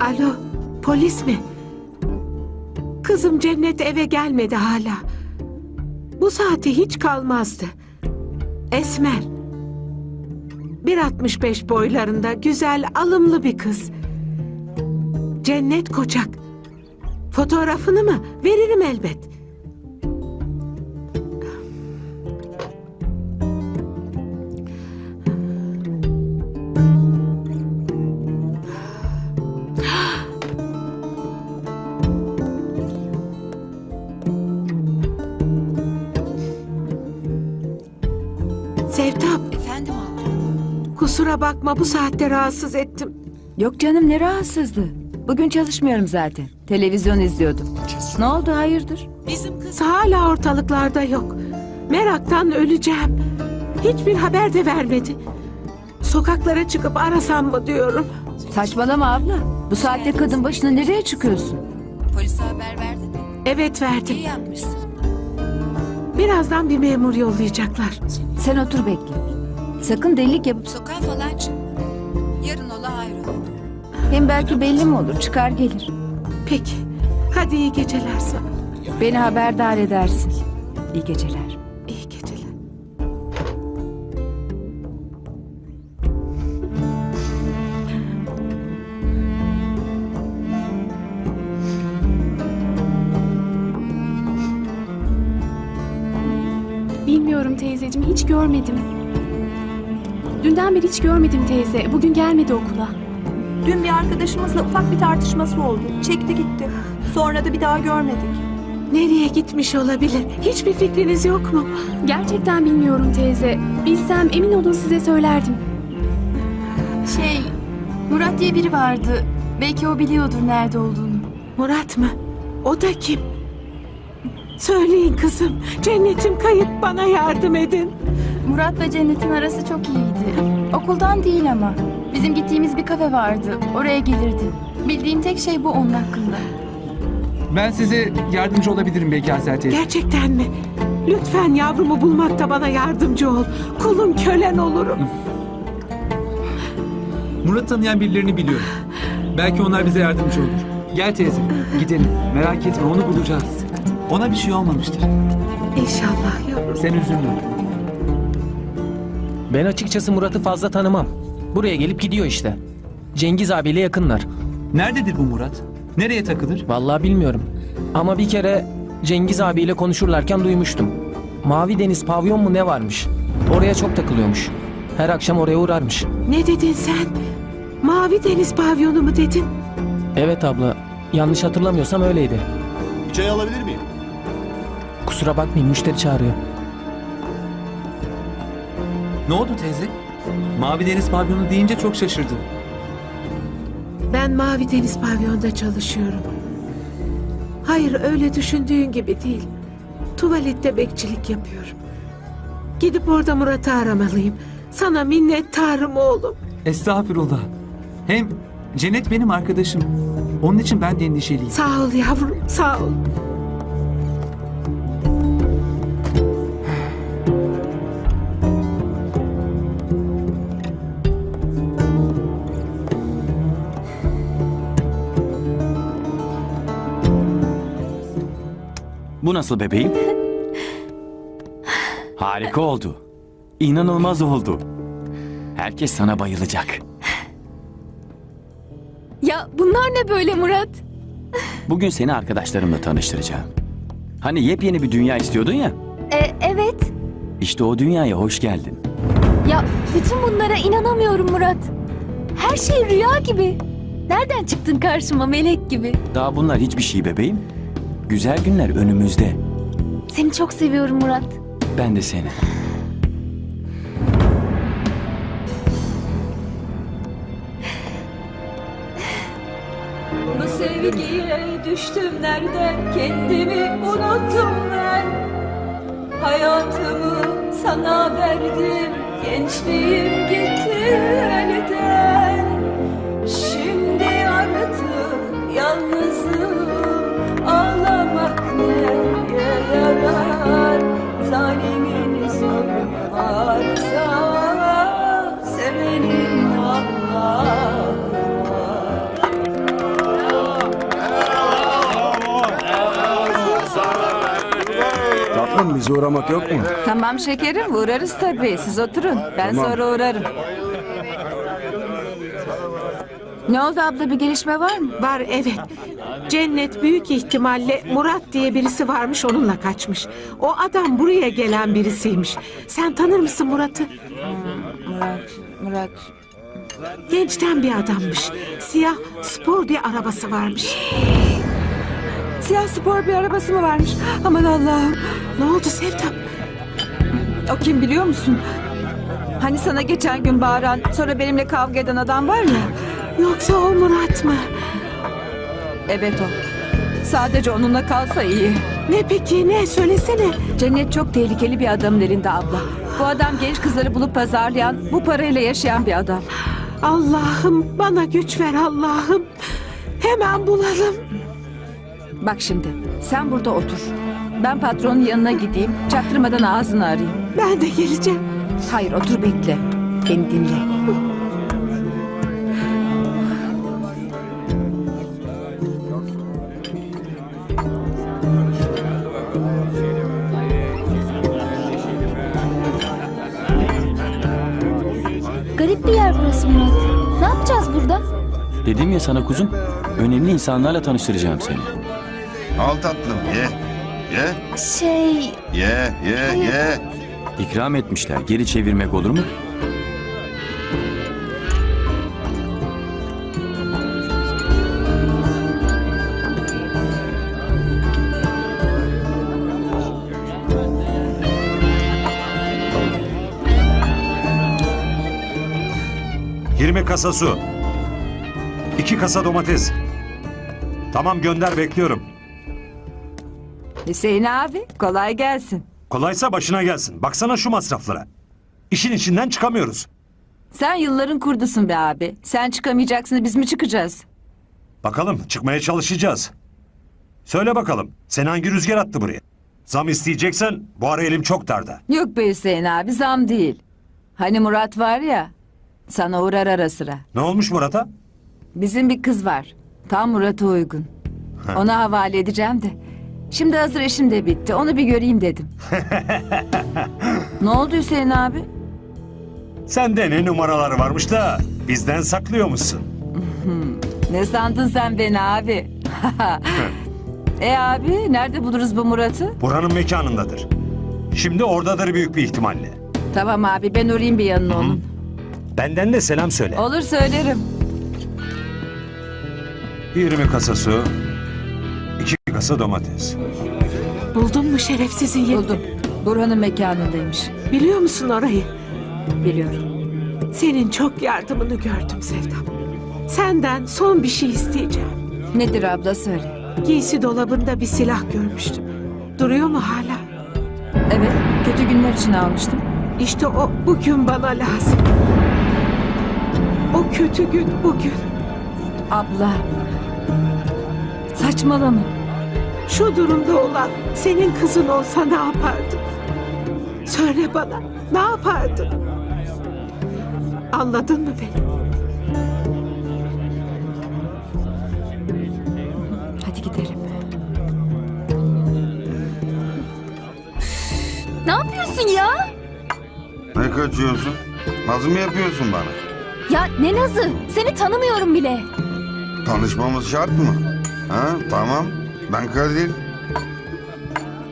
Alo, polis mi? Kızım Cennet eve gelmedi hala. Bu saate hiç kalmazdı. Esmer. 1.65 boylarında güzel, alımlı bir kız. Cennet Koçak. Fotoğrafını mı? Veririm elbet. Kusura bakma bu saatte rahatsız ettim. Yok canım ne rahatsızlığı. Bugün çalışmıyorum zaten. Televizyon izliyordum. Ne oldu hayırdır? Bizim kız Hala ortalıklarda yok. Meraktan öleceğim. Hiçbir haber de vermedi. Sokaklara çıkıp arasam mı diyorum. Saçmalama abla. Bu saatte kadın başına nereye çıkıyorsun? polise haber verdin mi? Evet verdim. İyi yapmışsın. Birazdan bir memur yollayacaklar. Sen otur bekle. Sakın delilik yapıp Sokağa falan çıkma. Yarın ola ayrıl. hem belki belli mi olur çıkar gelir. Peki. Hadi iyi geceler sana. Beni haberdar edersin. İyi geceler. İyi geceler. Bilmiyorum teyzeciğim hiç görmedim. Dünden beri hiç görmedim teyze. Bugün gelmedi okula. Dün bir arkadaşımızla ufak bir tartışması oldu. Çekti gitti. Sonra da bir daha görmedik. Nereye gitmiş olabilir? Hiçbir fikriniz yok mu? Gerçekten bilmiyorum teyze. Bilsem emin olun size söylerdim. Şey, Murat diye biri vardı. Belki o biliyordur nerede olduğunu. Murat mı? O da kim? Söyleyin kızım. Cennetim kayıp bana yardım edin. Murat ve Cennet'in arası çok iyiydi. Okuldan değil ama. Bizim gittiğimiz bir kafe vardı. Oraya gelirdi. Bildiğim tek şey bu onun hakkında. Ben size yardımcı olabilirim belki Azel teyze. Gerçekten mi? Lütfen yavrumu bulmakta bana yardımcı ol. Kulun kölen olurum. Murat tanıyan birilerini biliyorum. Belki onlar bize yardımcı olur. Gel teyze, gidelim. Merak etme, onu bulacağız. Ona bir şey olmamıştır. İnşallah yavrum. Sen üzülme. Ben açıkçası Murat'ı fazla tanımam. Buraya gelip gidiyor işte. Cengiz abiyle yakınlar. Nerededir bu Murat? Nereye takılır? Vallahi bilmiyorum. Ama bir kere Cengiz abiyle konuşurlarken duymuştum. Mavi Deniz pavyon mu ne varmış? Oraya çok takılıyormuş. Her akşam oraya uğrarmış. Ne dedin sen? Mavi Deniz pavyonu mu dedin? Evet abla, yanlış hatırlamıyorsam öyleydi. Bir çay alabilir miyim? Kusura bakmayın müşteri çağırıyor. Ne oldu teyze? Mavi Deniz pavyonu deyince çok şaşırdım. Ben Mavi Deniz pavyonda çalışıyorum. Hayır öyle düşündüğün gibi değil. Tuvalette bekçilik yapıyorum. Gidip orada Murat'ı aramalıyım. Sana minnettarım oğlum. Estağfurullah. Hem Cennet benim arkadaşım. Onun için ben de endişeliyim. Sağ ol yavrum, sağ ol. Bu nasıl bebeğim? Harika oldu. İnanılmaz oldu. Herkes sana bayılacak. Ya bunlar ne böyle Murat? Bugün seni arkadaşlarımla tanıştıracağım. Hani yepyeni bir dünya istiyordun ya. E, evet. İşte o dünyaya hoş geldin. Ya bütün bunlara inanamıyorum Murat. Her şey rüya gibi. Nereden çıktın karşıma melek gibi? Daha bunlar hiçbir şey bebeğim. Güzel günler önümüzde. Seni çok seviyorum Murat. Ben de seni. Bu sevgiye düştüm nereden kendimi unuttum ben Hayatımı sana verdim gençliğim gitti elden zalimin zulmü varsa sevenin Allah'ı bizi uğramak yok mu? Tamam şekerim uğrarız tabii. Siz oturun. Ben Tamam. sonra uğrarım. Ne oldu abla bir gelişme var mı? Var evet. Cennet büyük ihtimalle Murat diye birisi varmış onunla kaçmış. O adam buraya gelen birisiymiş. Sen tanır mısın Murat'ı? Murat, Murat. Gençten bir adammış. Siyah spor bir arabası varmış. Siyah spor bir arabası mı varmış? Aman Allah'ım. Ne oldu Sevdam? O kim biliyor musun? Hani sana geçen gün bağıran, sonra benimle kavga eden adam var ya. Yoksa o Murat mı? Evet o. Sadece onunla kalsa iyi. Ne peki ne söylesene. Cennet çok tehlikeli bir adamın elinde abla. Bu adam genç kızları bulup pazarlayan, bu parayla yaşayan bir adam. Allah'ım bana güç ver Allah'ım. Hemen bulalım. Bak şimdi, sen burada otur. Ben patronun yanına gideyim, çaktırmadan ağzını arayayım. Ben de geleceğim. Hayır, otur bekle. Beni dinle. Murat. Ne yapacağız burada? Dedim ya sana kuzum. Önemli insanlarla tanıştıracağım seni. Al tatlım ye. Ye. Şey... Ye ye ye. İkram etmişler. Geri çevirmek olur mu? Kasa su. İki kasa domates. Tamam gönder bekliyorum. Hüseyin abi, kolay gelsin. Kolaysa başına gelsin. Baksana şu masraflara. İşin içinden çıkamıyoruz. Sen yılların kurdusun be abi. Sen çıkamayacaksın, biz mi çıkacağız? Bakalım çıkmaya çalışacağız. Söyle bakalım seni hangi rüzgar attı buraya? Zam isteyeceksen bu ara elim çok darda. Yok be Hüseyin abi, zam değil. Hani Murat var ya, sana uğrar ara sıra. Ne olmuş Murat'a? Bizim bir kız var. Tam Murat'a uygun. Ona havale edeceğim de. Şimdi hazır işim de bitti. Onu bir göreyim dedim. ne oldu Hüseyin abi? Sende ne numaralar varmış da bizden saklıyor musun? Ne sandın sen beni abi? e abi nerede buluruz bu Murat'ı? Buranın mekanındadır. Şimdi oradadır büyük bir ihtimalle. Tamam abi ben uğrayayım bir yanına onun. Benden de selam söyle. Olur söylerim. 20 kasa su, 2 kasa domates. Buldun mu şerefsizin yerini? Buldum. Burhan'ın mekanındaymış. Biliyor musun orayı? Biliyorum. Senin çok yardımını gördüm Sevdam. Senden son bir şey isteyeceğim. Nedir abla söyle. Giysi dolabında bir silah görmüştüm. Duruyor mu hala? Evet kötü günler için almıştım. İşte o bugün bana lazım. Kötü gün bugün. Abla. Saçmalama. Şu durumda olan senin kızın olsa ne yapardın? Söyle bana ne yapardın? Anladın mı beni? Hadi gidelim. Ne yapıyorsun ya? Ne kaçıyorsun? Naz mı yapıyorsun bana? Ya ne nazı? Seni tanımıyorum bile. Tanışmamız şart mı? Ha tamam. Ben Kadir.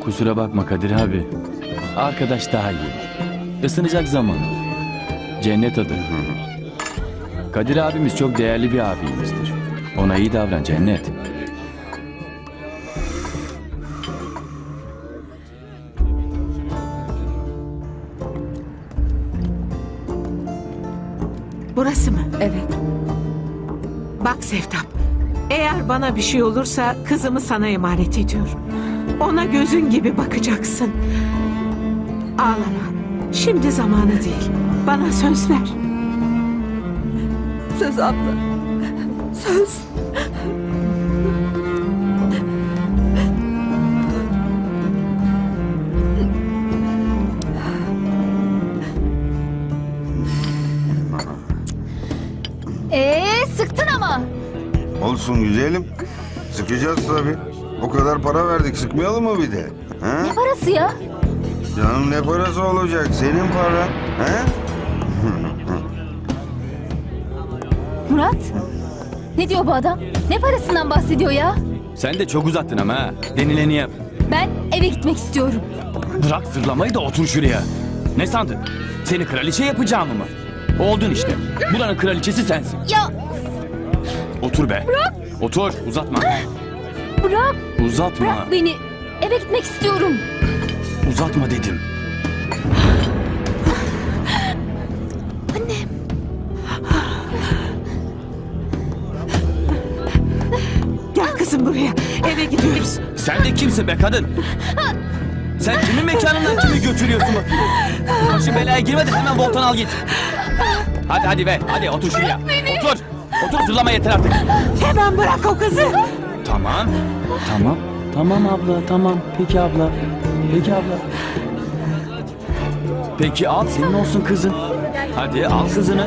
Kusura bakma Kadir abi. Arkadaş daha iyi. Isınacak zaman. Cennet adı. Kadir abimiz çok değerli bir abimizdir. Ona iyi davran Cennet. Sevdam. Eğer bana bir şey olursa kızımı sana emanet ediyorum. Ona gözün gibi bakacaksın. Ağlama. Şimdi zamanı değil. Bana söz ver. Söz abla. Söz. Olsun güzelim. Sıkacağız tabii. O kadar para verdik sıkmayalım mı bir de? Ha? Ne parası ya? Canım ne parası olacak? Senin paran. He? Murat? Ne diyor bu adam? Ne parasından bahsediyor ya? Sen de çok uzattın ama ha. Denileni yap. Ben eve gitmek istiyorum. Bırak zırlamayı da otur şuraya. Ne sandın? Seni kraliçe yapacağım mı? Oldun işte. Buranın kraliçesi sensin. Ya Otur be. Bırak. Otur. Uzatma. bırak, Uzatma. bırak beni. Eve gitmek istiyorum. Uzatma dedim. Gel kızım buraya. Eve gidiyoruz. Sen de kimsin be kadın? Sen kimin mekanından kimi götürüyorsun? Başı belaya girme de hemen voltan al git. Hadi hadi be. Hadi otur şuraya. Otur. Otur zırlama yeter artık. Hemen bırak o kızı. Tamam. Tamam. Tamam abla tamam. Peki abla. Peki abla. Peki al senin olsun kızın. Hadi al kızını.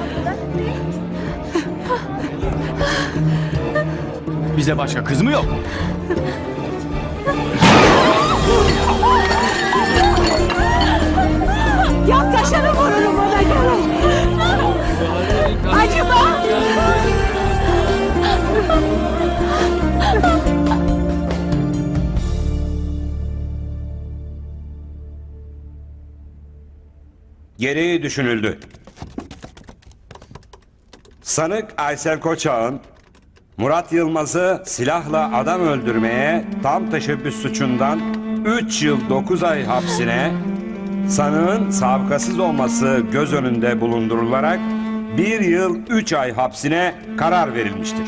Bize başka kız mı yok? Yaklaşanı vururum ona göre. Acıma. Gereği düşünüldü. Sanık Aysel Koçak'ın Murat Yılmaz'ı silahla adam öldürmeye tam teşebbüs suçundan 3 yıl 9 ay hapsine, sanığın sabıkasız olması göz önünde bulundurularak 1 yıl 3 ay hapsine karar verilmiştir.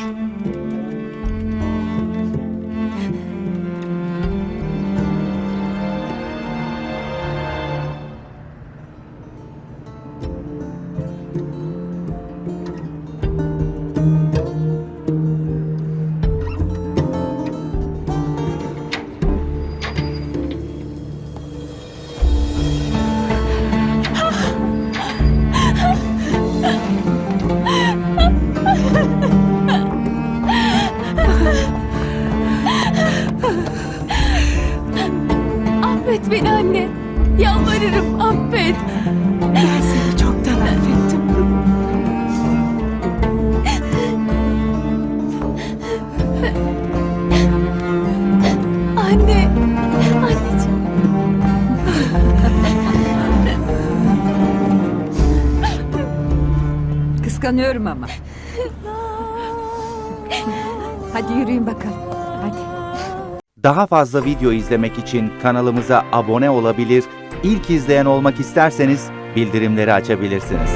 Anne. Anneciğim. Kıskanıyorum ama. Hadi yürüyün bakalım. Hadi. Daha fazla video izlemek için kanalımıza abone olabilir, ilk izleyen olmak isterseniz bildirimleri açabilirsiniz.